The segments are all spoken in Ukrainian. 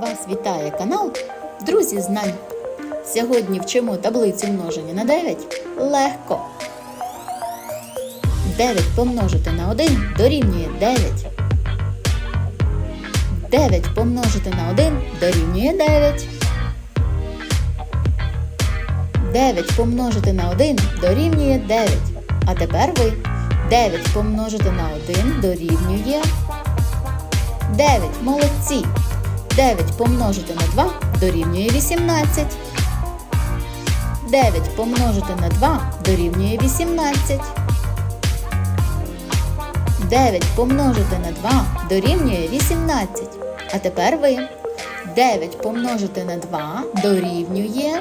Вас вітає канал Друзі знань. Сьогодні вчимо таблицю множення на 9 легко. 9 помножити на 1 дорівнює 9. 9 помножити на 1 дорівнює 9. 9 помножити на 1 дорівнює 9. А тепер ви 9 помножити на 1 дорівнює 9. Молодці. 9 помножити на 2 дорівнює 18. 9 помножити на 2 дорівнює 18. 9 помножити на 2 дорівнює 18. А тепер ви 9 помножити на 2 дорівнює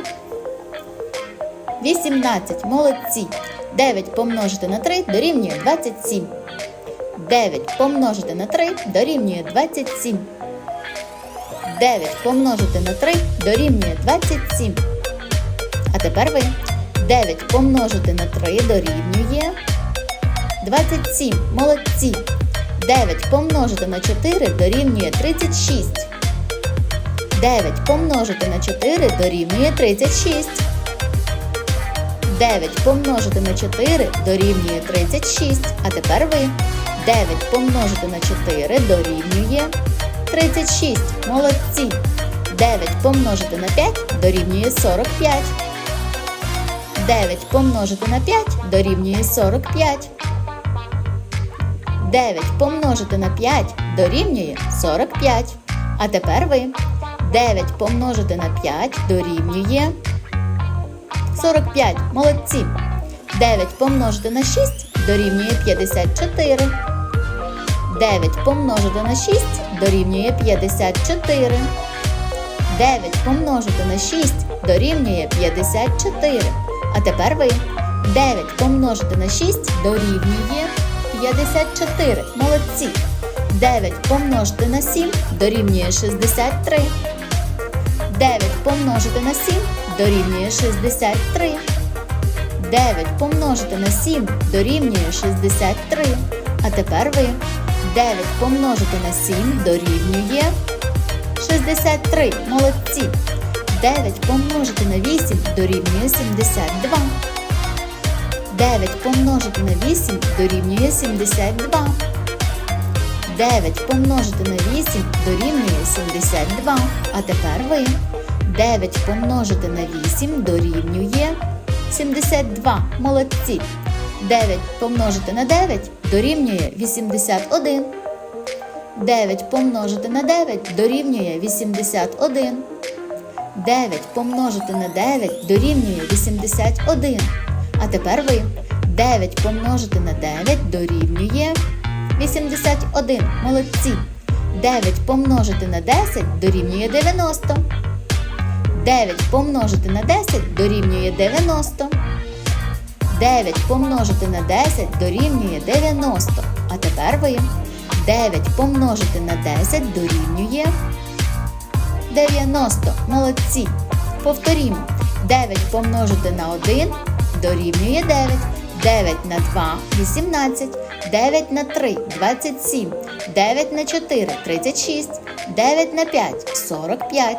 18. Молодці. 9 помножити на 3 дорівнює 27. 9 помножити на 3 дорівнює 27. 9 помножити на 3 дорівнює 27. А тепер ви 9 помножити на 3 дорівнює 27. Молодці. 9 помножити на 4 дорівнює 36. 9 помножити на 4 дорівнює 36. 9 помножити на 4 дорівнює 36. А тепер ви 9 помножити на 4 дорівнює 36. Молодці. 9 помножити на 5 дорівнює 45. 9 помножити на 5 дорівнює 45. 9 помножити на 5 дорівнює 45. А тепер ви 9 помножити на 5 дорівнює 45. Молодці. 9 помножити на 6 дорівнює 54. 9 помножити на 6 дорівнює 54. 9 помножити на 6 дорівнює 54. А тепер ви 9 помножити на 6 дорівнює 54. Молодці. 9 помножити на 7 дорівнює 63. 9 помножити на 7 дорівнює 63. 9 помножити на 7 дорівнює 63. А тепер ви 9 помножити на 7 дорівнює 63. Молодці. 9 помножити на 8 дорівнює 72. 9 помножити на 8 дорівнює 72. 9 помножити на 8 дорівнює 72. А тепер ви 9 помножити на 8 дорівнює 72. Молодці. 9 помножити на 9 дорівнює 81. 9 помножити на 9 дорівнює 81. 9 помножити на 9 дорівнює 81. А тепер ви 9 помножити на 9 дорівнює 81. Молодці. 9 помножити на 10 дорівнює 90. 9 помножити на 10 дорівнює 90. 9 помножити на 10 дорівнює 90. А тепер ви 9 помножити на 10 дорівнює 90. Молодці. Повторімо. 9 помножити на 1 дорівнює 9. 9 на 2 18. 9 на 3 27. 9 на 4 36. 9 на 5 45.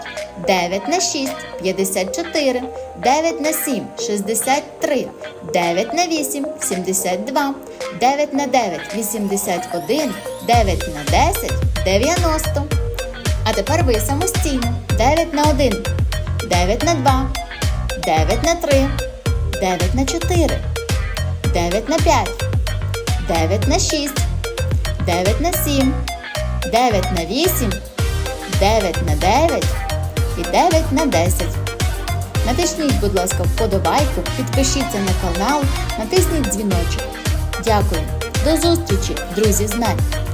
9 на 6 54. 9 на 7 63. 9 на 8 72. 9 на 9 81. 9 на 10 90. А тепер ви самостійно. 9 на 1, 9 на 2, 9 на 3, 9 на 4, 9 на 5, 9 на 6, 9 на 7, 9 на 8, 9 на 9 і 9 на 10. Натисніть, будь ласка, вподобайку, підпишіться на канал, натисніть дзвіночок. Дякую. До зустрічі, друзі знань!